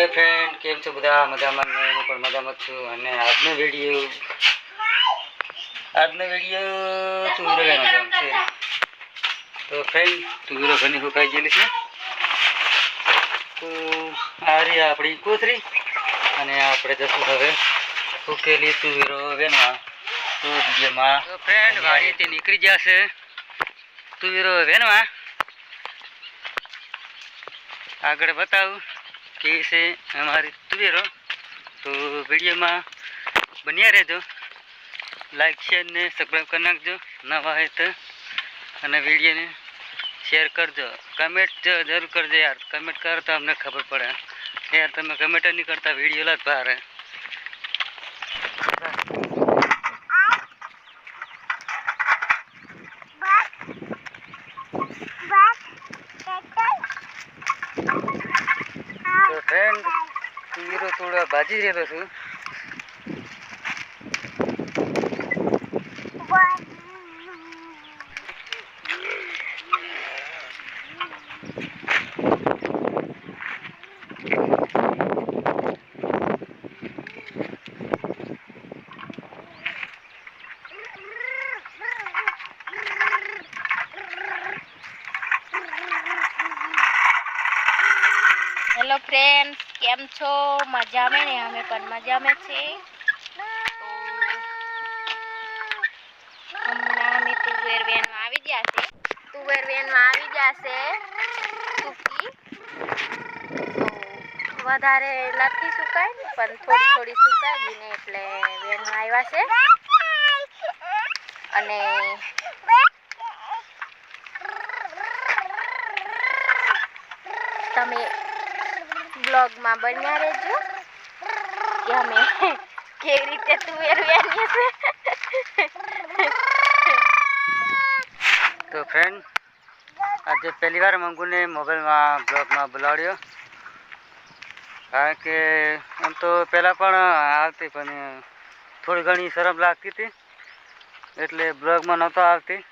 હાય friend કેમ છો બધા? મજામાં ને હું પણ મજામાં છું. અને આજનો વીડિયો આજનો વીડિયો તુવેરો લેવાનો છે તો ફ્રેન્ડ તુવેરો ઘણી સુકાઈ ગયેલી છે? તો આ રહી આપણી કોથરી અને આપણે જશું હવે સુકેલી તુવેરો વેનવા તો વિડીયોમાં તો ફ્રેન્ડ વાડીથી નીકળી જશે. તુવેરો વેનવા આગળ બતાવું. કે છે અમારી તુવેરો તો વિડીયોમાં બન્યા રહેજો. લાઈક શેર ને સબસ્ક્રાઈબ કરી નાખજો. નવા હોય તો. અને વિડીયોને શેર કરજો. કમેન્ટ જરૂર કરજો યાર. કમેન્ટ કરો તો અમને ખબર પડે. યાર, તમે કમેન્ટ નહીં કરતા, વીડિયો લાજ બહાર તુવેરો થોડા ભાજી રહેલો છું હેલો ફ્રેન્ડ્સ કેમ છો? મજા મે ને? અમે પણ મજા મે છે હમણાં અમે તુવેર વેનમાં આવી ગયા છે. તુવેર વેનમાં આવી ગયા છે સૂકી. વધારે નથી સુકાય પણ થોડી થોડી સુકાઈ ગઈ ને એટલે વેનમાં આવ્યા છે. અને તમે બ્લોગમાં બન્યા રહેજો. કે રીતે તુવેર વેણીએ છે. તો ફ્રેન્ડ આજે પહેલી વાર મંગુને મોબાઈલમાં બ્લોગમાં બોલાવ્યો. કારણ કે આમ તો પહેલાં પણ આવતી, પણ થોડી ઘણી શરમ લાગતી હતી. એટલે બ્લોગમાં નહોતો આવતી.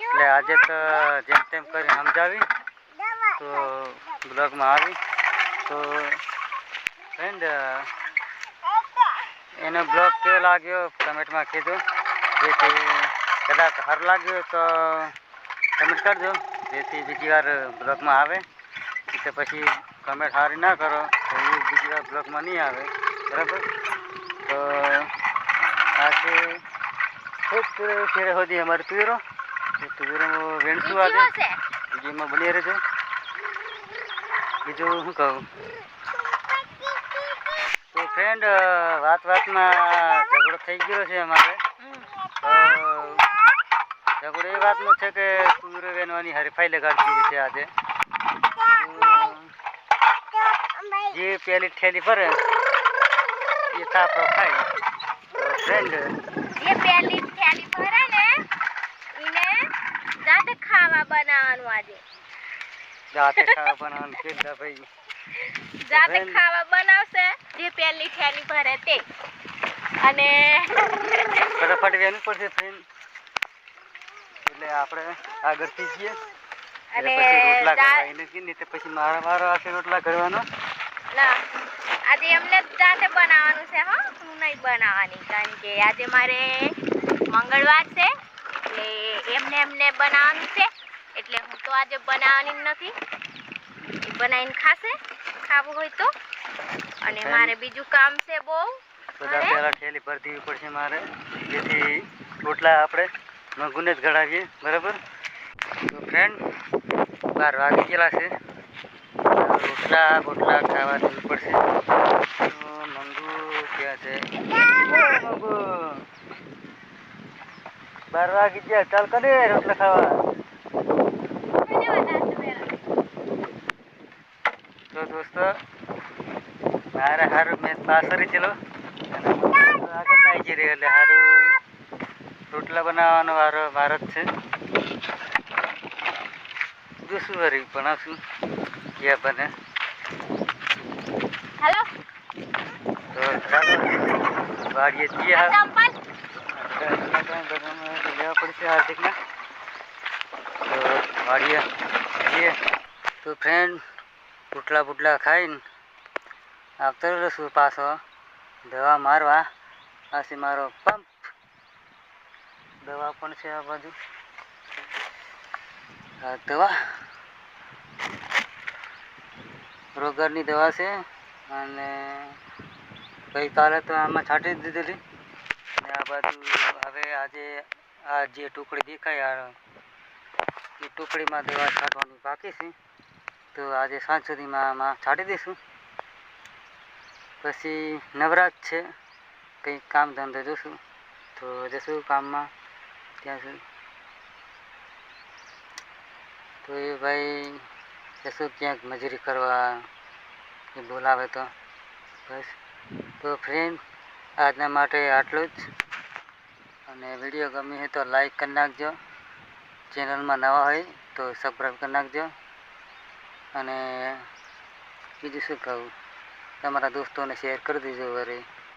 એટલે આજે તો જેમ તેમ કરી સમજાવી, તો બ્લોગમાં આવી. તો ફ્રેન્ડ એનો બ્લોગ કેવો લાગ્યો? કમેન્ટમાં કીધું. જેથી કદાચ સારું લાગ્યો તો કમેન્ટ કરજો. જેથી બીજી વાર બ્લોગમાં આવે. કે પછી કમેન્ટ સારી ના કરો. તો એ બીજી વાર બ્લોગમાં નહીં આવે. બરાબર? તો આ ખૂબ પૂરે છેડે સુધી અમારે એ તુવેરો વેણશું આજે? બીજીમાં બની રહેજો. બીજું શું કહું? તો ફ્રેન્ડ વાત વાતમાં ઝઘડો થઈ ગયો છે અમારે. ઝઘડો એ વાતનો છે કે તુવેરો વેનવાની હરીફાઈ લગાડી છે આજે. જે પેલી ઠેલી ભરે એ થાપ ખાય ફ્રેન્ડ જે પેલી ઠેલી ભરે ને, એને જાતે ખાવા બનાવવાનું આજે. જાતે ખાવા બનાવવાનું કીધા ભાઈ. જાતે ખાવા બનાવશે જે પહેલી થેલી ભરે તે. અને ફટાફટ વેનું પડશે ફ્રેન્ડ એટલે આપણે આગળથી જઈએ. અને રોટલા જા- કે કીધું પછી મારા વારો આવશે રોટલા કરવાનો. ના આજે એમને જાતે બનાવવાનું છે હા? હું નહીં બનાવવાની કારણ કે આજે મારે મંગળવાર છે એટલે એમને એમને બનાવવાનું છે. તો આજે બનાવવાની નથી. બનાવીને ખાશે ખાવું હોય તો. અને મારે બીજું કામ છે બહુ. બધા. પહેલા ઠેલી ભરી દેવી પડશે મારે. જેથી રોટલા આપણે મગુને જ ઘડાવીએ. બરાબર? તો ફ્રેન્ડ બાર વાગી ગયેલા છે. રોટલા બોટલા ખાવા દેવી પડશે. તો મંગુ ક્યાં છે? મંગુ! બાર વાગી ગયા. ચાલ કરે રોટલા ખાવા તો દોસ્તો મારે હારું મેં પાસરી ચલો આગળ ના આવી રહ્યો એટલે હારું રોટલા બનાવવાનો વારો વારો જ છે જોશું વરી બનાવશું ક્યાં બને હેલો તો ચાલો વાડીએ જઈએ લેવા પડશે હાર્દિકના તો વાડીએ જઈએ તો ફ્રેન્ડ પુટલા પુટલા ખાઈને આવતો રહ્યો પાછો. દવા મારવા. આથી મારો પંપ. દવા પણ છે આ બાજુ. આ દવા. રોગરની દવા છે અને ગઈકાલે તો આમાં છાંટી દીધેલી. ને આ બાજુ હવે આજે આ જે ટુકડી દેખાય, આ એ ટુકડીમાં દવા છાંટવાની બાકી છે. તો આજે સાંજ સુધીમાં આમાં છાંટી દઈશું. પછી નવરાત છે, કંઈક કામ ધંધો જોશું. તો જશું કામમાં, ત્યાં સુધી. તો એ ભાઈ જશું ક્યાંક મજૂરી કરવા, એ બોલાવે તો. બસ. તો ફ્રેન્ડ આજના માટે આટલું જ. અને વીડિયો ગમી હોય તો લાઈક કરી નાખજો. ચેનલમાં નવા હોય તો સબસ્ક્રાઈબ કરી નાખજો. અને બીજું શું કહું? તમારા દોસ્તોને શેર કરી દેજો વરે.